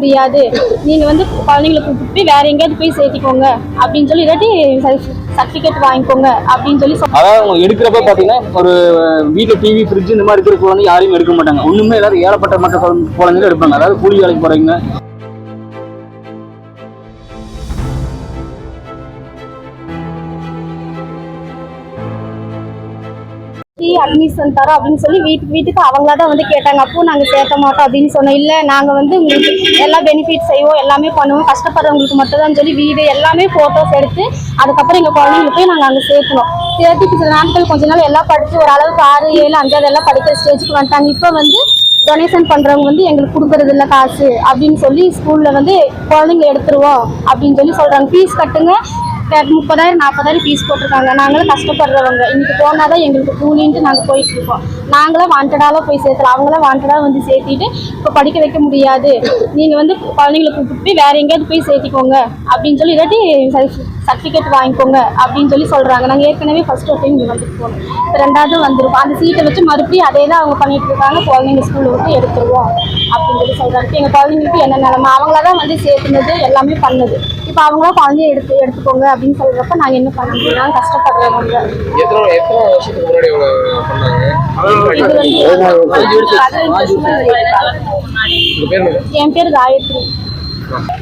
முடியாது. நீங்க வந்து குழந்தைங்களை கூப்பிட்டு போய் வேற எங்கேயாவது போய் சேர்த்திக்கோங்க. அப்படின்னு சொல்லி இல்லாட்டி சர்டிஃபிகேட் வாங்கிக்கோங்க அப்படின்னு சொல்லி அதாவது அவங்க எடுக்கிறப்ப பார்த்தீங்கன்னா ஒரு வீட்டில் டிவி ஃப்ரிட்ஜ் இந்த மாதிரி இருக்கிற குழந்தை யாரையும் எடுக்க மாட்டாங்க. ஒண்ணுமே எல்லாரும் ஏழப்பட்ட மற்ற குழந்தை- குழந்தைங்க எடுப்பாங்க. அதாவது கூலி வேலைக்கு போறவங்க அட்மிஷன் தரோம் அப்படின்னு சொல்லி வீட்டுக்கு வீட்டுக்கு அவங்களா தான் வந்து கேட்டாங்க. அப்போ நாங்கள் சேர்க்க மாட்டோம் அப்படின்னு சொன்னோம். இல்லை நாங்கள் வந்து உங்களுக்கு எல்லா பெனிஃபிட் செய்வோம் எல்லாமே பண்ணுவோம். கஷ்டப்படுறவங்களுக்கு மட்டும் தான் சொல்லி வீடு எல்லாமே ஃபோட்டோஸ் எடுத்து அதுக்கப்புறம் எங்கள் குழந்தைங்களுக்கு போய் நாங்கள் அங்கே சேர்க்கணும். சேர்த்து சில நாட்கள் கொஞ்ச நாள் எல்லாம் படித்து ஒரு அளவுக்கு ஆறு ஏழு அஞ்சாவது எல்லாம் படிக்கிற ஸ்டேஜுக்கு வந்துட்டாங்க. இப்போ வந்து டொனேஷன் பண்ணுறவங்க வந்து எங்களுக்கு கொடுக்குறது இல்லை காசு அப்படின்னு சொல்லி ஸ்கூலில் வந்து குழந்தைங்க எடுத்துருவோம் அப்படின்னு சொல்லி சொல்கிறாங்க ஃபீஸ் கட்டுங்க. முப்பதாயிரம் நாற்பதாயிரம் ஃபீஸ் போட்டிருக்காங்க. நாங்களும் கஷ்டப்படுறவங்க. இன்னைக்கு போனாதான் எங்களுக்கு கூலின்ட்டு நாங்கள் போயிட்டு இருக்கோம் நாங்களும் போய் சேர்த்துல அவங்களாம் வாண்டடாக வந்து சேர்த்திட்டு இப்போ படிக்க வைக்க முடியாது. நீங்கள் வந்து குழந்தைங்களை கூப்பிட்டு போய் வேற எங்கேயாவது போய் சேர்த்திக்கோங்க. அப்படின்னு சொல்லி இல்லாட்டி சர்டிஃபிகேட் வாங்கிக்கோங்க அப்படின்னு சொல்லி சொல்கிறாங்க நாங்கள் ஏற்கனவே ஃபர்ஸ்ட் ஒரு டைம் இங்கே வந்துட்டு போனோம். இப்போ ரெண்டாவது வந்துருக்கோம். அந்த சீட்டை வச்சு மறுபடியும் அதே தான் அவங்க பண்ணிட்டு இருக்காங்க குழந்தைங்க ஸ்கூலில் விட்டு எடுத்துருவோம் அப்படின்னு சொல்லி சொல்கிறாங்க எங்கள் குழந்தைங்களுக்கு என்ன நிலமை? அவங்கள தான் வந்து சேர்த்துனது எல்லாமே பண்ணுது. இப்போ அவங்களாம் குழந்தைய எடுத்து எடுத்துக்கோங்க அப்படின்னு சொல்றப்ப நாங்கள் என்ன பண்ண முடியும் நாங்கள் கஷ்டப்படுறவங்க? என் பேர் காயத்ரி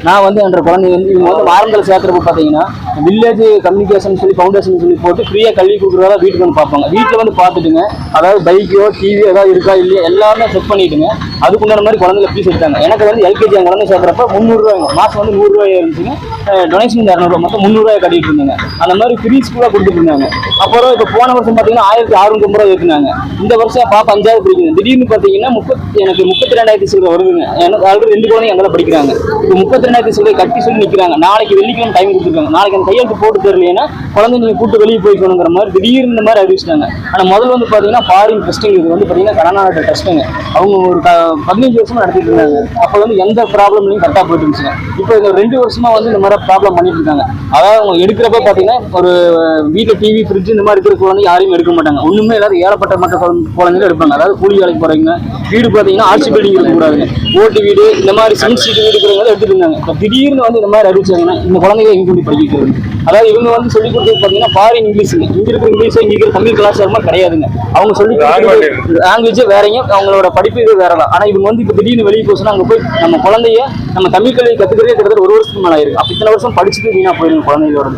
நான் வந்து என்ற குழந்தைங்க வந்து இவங்க வந்து ஆரம்பத்தில் சேர்க்குறப்ப பார்த்தீங்கன்னா வில்லேஜ் கம்யூனிகேஷன் சொல்லி ஃபவுண்டேஷன் சொல்லி போட்டு ஃப்ரீயாக கல்வி கொடுக்குறதா வீட்டுக்கு வந்து பார்ப்பாங்க. வீட்டில் வந்து பார்த்துட்டுங்க அதாவது பைக்கோ டிவி ஏதாவது இருக்கா இல்லையா எல்லாமே செக் பண்ணிட்டுங்க. அதுக்குண்டான மாதிரி குழந்தைங்க ஃபீஸ் எடுத்தாங்க. எனக்கு வந்து எல்கேஜி என் குழந்தை சேர்க்குறப்ப முந்நூறுரூவாங்க மாதம் வந்து நூறுரூவாய் இருந்துச்சுங்க. டொனேஷன் இரநூறுவா மொத்தம் முந்நூறுரூவாய் கட்டிட்டு இருந்தாங்க. அந்த மாதிரி ஃப்ரீ ஸ்கூலாக கொடுத்துட்டு இருந்தாங்க. அப்புறம் இப்போ போன வருஷம் பார்த்தீங்கன்னா ஆயிரத்தி அறுநூத்தி ஐம்பது ரூபா ஏற்றினாங்க இந்த வருஷம் பாப்பா அஞ்சாவது படிக்குது. திடீர்னு பார்த்தீங்கன்னா முப்பத்தி எனக்கு முப்பத்தி ரெண்டாயிரத்தி சில்லரை வருதுங்க. எனக்கு ஆல்ரெடி ரெண்டு குழந்தைங்க எங்களை படிக்கிறாங்க. இப்போ முப்பத்தி ரெண்டாயிரத்தி சில்லரை கட்டி சொல்லி நிற்கிறாங்க நாளைக்கு வெள்ளிக்கிழமை டைம் கொடுத்துருக்காங்க. நாளைக்கு அந்த கையெழுத்து போட்டு தரலைன்னா குழந்தை நீங்கள் கூட்டு வெளியே போய்க்கணுங்கிற மாதிரி திடீர்னு இந்த மாதிரி அறிவிச்சிட்டாங்க. ஆனால் முதல்ல வந்து பார்த்தீங்கன்னா ஃபாரின் டெஸ்டிங் இது வந்து பார்த்தீங்கன்னா கர்நாடக டெஸ்ட்டுங்க அவங்க ஒரு க பதினஞ்சு வருஷமாக நடத்திட்டு இருந்தாங்க. அப்போ வந்து எந்த ப்ராப்ளம்லையும் கரெக்டாக போயிட்டு இருந்துச்சுங்க இப்போ இந்த ரெண்டு வருஷமாக வந்து இந்த மாதிரி ப்ராப்ளம் பண்ணிட்டு இருக்காங்க. அதாவது அவங்க எடுக்கிறப்ப பார்த்தீங்கன்னா ஒரு வீட்டில் டிவி ஃப்ரிட்ஜ் இந்த மாதிரி இருக்கிற குழந்தை யாரையும் எடுக்க மாட்டாங்க. ஒன்றுமே எல்லாரும் ஏழப்பட்ட மற்ற குழந்தை- குழந்தைங்க எடுப்பாங்க. அதாவது கூலி வேலைக்கு போறவங்க வீடு பார்த்தீங்கன்னா ஆட்சி பில்டிங் இருக்கக்கூடாதுங்க. ஓட்டு வீடு இந்த மாதிரி சிமெண்ட் சீட்டு வீடு இருக்கிறவங்க இருந்தாங்க இப்போ திடீர்னு வந்து இந்த மாதிரி அறிவிச்சாங்கன்னா இந்த குழந்தைங்க எங்க கொண்டு படிக்க வைக்கிறது? அதாவது இவங்க வந்து சொல்லி கொடுத்தது பார்த்தீங்கன்னா ஃபாரின் இங்கிலீஷ் இங்க இருக்கிற இங்கிலீஷ் இங்க இருக்கிற தமிழ் கலாச்சாரமா கிடையாதுங்க. அவங்க சொல்லி லாங்குவேஜ் வேறங்க. அவங்களோட படிப்பு இது வேற தான் ஆனா இவங்க வந்து இப்போ திடீர்னு வெளியே போச்சுன்னா அங்க போய் நம்ம குழந்தைய நம்ம தமிழ் கல்வி கத்துக்கிறதே கிட்டத்தட்ட ஒரு வருஷத்துக்கு மேல ஆயிருக்கு. அப்ப இத்தனை வருஷம் படிச்சுட்டு வீணா போயிருக்கு குழந்தைகளோட